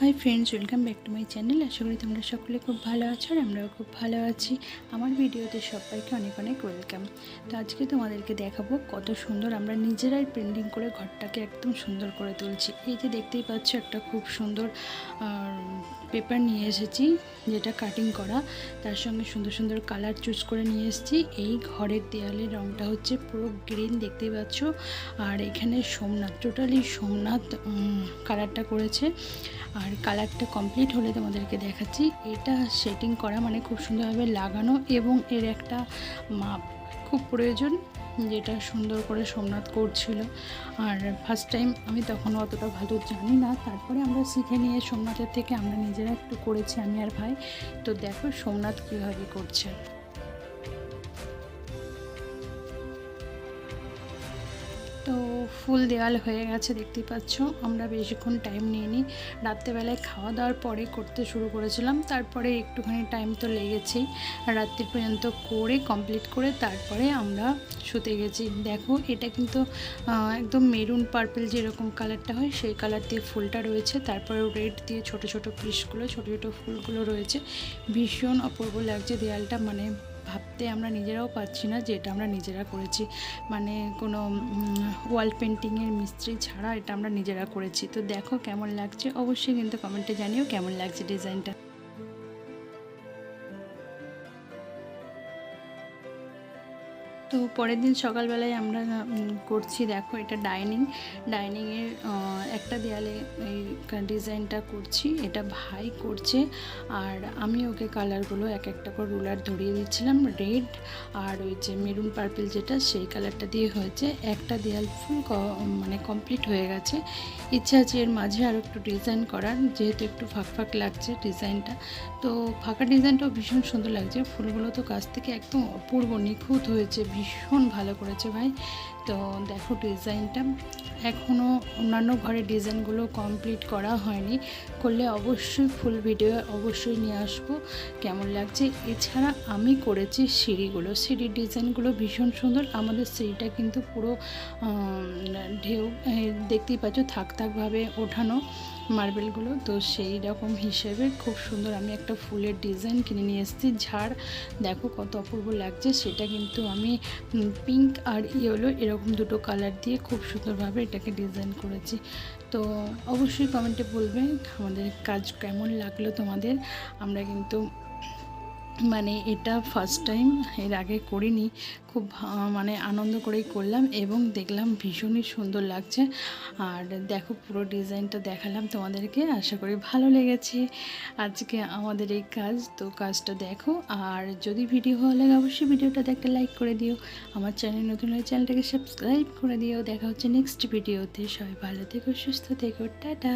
Hi friends welcome back to my channel আশা করি তোমরা সকলে খুব ভালো আছো আর আমরাও খুব ভালো আছি। আমার ভিডিওতে সবাইকে অনেক অনেক ওয়েলকাম তো আজকে তোমাদেরকে দেখাবো কত সুন্দর আমরা নিজেরাই পেন্টিং করে ঘরটাকে একদম সুন্দর করে তুলছি। এই যে দেখতেই পাচ্ছ একটা খুব সুন্দর পেপার নিয়ে এসেছি, যেটা কাটিং করা। তার সঙ্গে সুন্দর সুন্দর কালার চুজ করে নিয়ে এসেছি। এই ঘরের দেয়ালের রঙটা হচ্ছে পুরো গ্রিন দেখতেই পাচ্ছ। আর এখানে সোমনাথ টোটালি সোমনাথ কালারটা করেছে। আর কালারটা কমপ্লিট হলে তোমাদেরকে দেখাচ্ছি। এটা সেটিং করা মানে খুব সুন্দরভাবে লাগানো এবং এর একটা মাপ খুব প্রয়োজন, যেটা সুন্দর করে সোমনাথ করছিল আর ফার্স্ট টাইম আমি তখন অতটা ভালো জানি না। তারপরে আমরা শিখে নিয়ে সোমনাথের থেকে আমরা নিজেরা একটু করেছি, আমি আর ভাই। তো দেখো সোমনাথ কীভাবে করছে। তো ফুল দেওয়াল হয়ে গেছে, দেখতেই পাচ্ছ। আমরা বেশিক্ষণ টাইম নিয়ে নিই রাত্রেবেলায় খাওয়া দাওয়ার পরে করতে শুরু করেছিলাম। তারপরে একটুখানি টাইম তো লেগেছেই। রাত্রি পর্যন্ত করে কমপ্লিট করে তারপরে আমরা শুতে গেছি। দেখো, এটা কিন্তু একদম মেরুন পার্পেল যেরকম কালারটা হয়, সেই কালার দিয়ে ফুলটা রয়েছে। তারপরে রেড দিয়ে ছোট ছোট পিসগুলো ছোট ছোট ফুলগুলো রয়েছে। ভীষণ অপূর্ব লাগছে দেয়ালটা। মানে ভাবতে আমরা নিজেরাও পারছি না যে এটা আমরা নিজেরা করেছি। মানে কোনো ওয়াল পেন্টিংয়ের মিস্ত্রি ছাড়া এটা আমরা নিজেরা করেছি। তো দেখো কেমন লাগছে। অবশ্যই কিন্তু কমেন্টে জানিও কেমন লাগছে ডিজাইনটা তো পরের দিন সকালবেলায় আমরা করছি দেখো এটা ডাইনিং ডাইনিংয়ের একটা দেয়ালে এই ডিজাইনটা করছি। এটা ভাই করছে আর আমি ওকে কালারগুলো এক একটা করে রুলার ধরিয়ে দিচ্ছিলাম। রেড আর ওই যে মেরুন পার্পেল যেটা, সেই কালারটা দিয়ে হয়েছে। একটা দেয়াল ফুল মানে কমপ্লিট হয়ে গেছে। ইচ্ছা আছে এর মাঝে আরও একটু ডিজাইন করার, যেহেতু একটু ফাঁক ফাঁক লাগছে ডিজাইনটা তো ফাঁকা ডিজাইনটাও ভীষণ সুন্দর লাগছে। ফুলগুলো তো কাছ থেকে একদম অপূর্ব নিখুঁত হয়েছে ভালো করেছে ভাই। তো দেখো ডিজাইনটা এখনও অন্যান্য ঘরের ডিজাইনগুলো কমপ্লিট করা হয়নি। করলে অবশ্যই ফুল ভিডিও অবশ্যই নিয়ে আসব। কেমন লাগছে? এছাড়া আমি করেছি সিঁড়িগুলো। সিঁড়ির ডিজাইনগুলো ভীষণ সুন্দর। আমাদের সিঁড়িটা কিন্তু পুরো ঢেউ দেখতেই পাচ্ছ থাক থাকভাবে ওঠানো মার্বেলগুলো। তো সেই রকম হিসেবে খুব সুন্দর আমি একটা ফুলের ডিজাইন কিনে নিয়ে এসেছি। ঝাড় দেখো কত অপূর্ব লাগছে। সেটা কিন্তু আমি পিঙ্ক আর ইয়েলো এরকম দুটো কালার দিয়ে খুব সুন্দরভাবে এটাকে ডিজাইন করেছি। তো অবশ্যই কমেন্টে বলবে আমাদের কাজ কেমন লাগল তোমাদের? আমরা কিন্তু মানে এটা ফার্স্ট টাইম এর আগে করিনি, খুব মানে আনন্দ করেই করলাম এবং দেখলাম ভীষণই সুন্দর লাগছে। আর দেখো পুরো ডিজাইনটা দেখালাম তোমাদেরকে, আশা করি ভালো লেগেছে। আজকে আমাদের এই কাজ, তো কাজটা দেখো। আর যদি ভিডিও ভালো লাগে, অবশ্যই ভিডিওটা দেখতে লাইক করে দিও। আমার চ্যানেল নতুন হলে চ্যানেলটাকে সাবস্ক্রাইব করে দিও। দেখা হচ্ছে নেক্সট ভিডিওতে সবাই ভালো থেকো, সুস্থ থেকো। টাটা!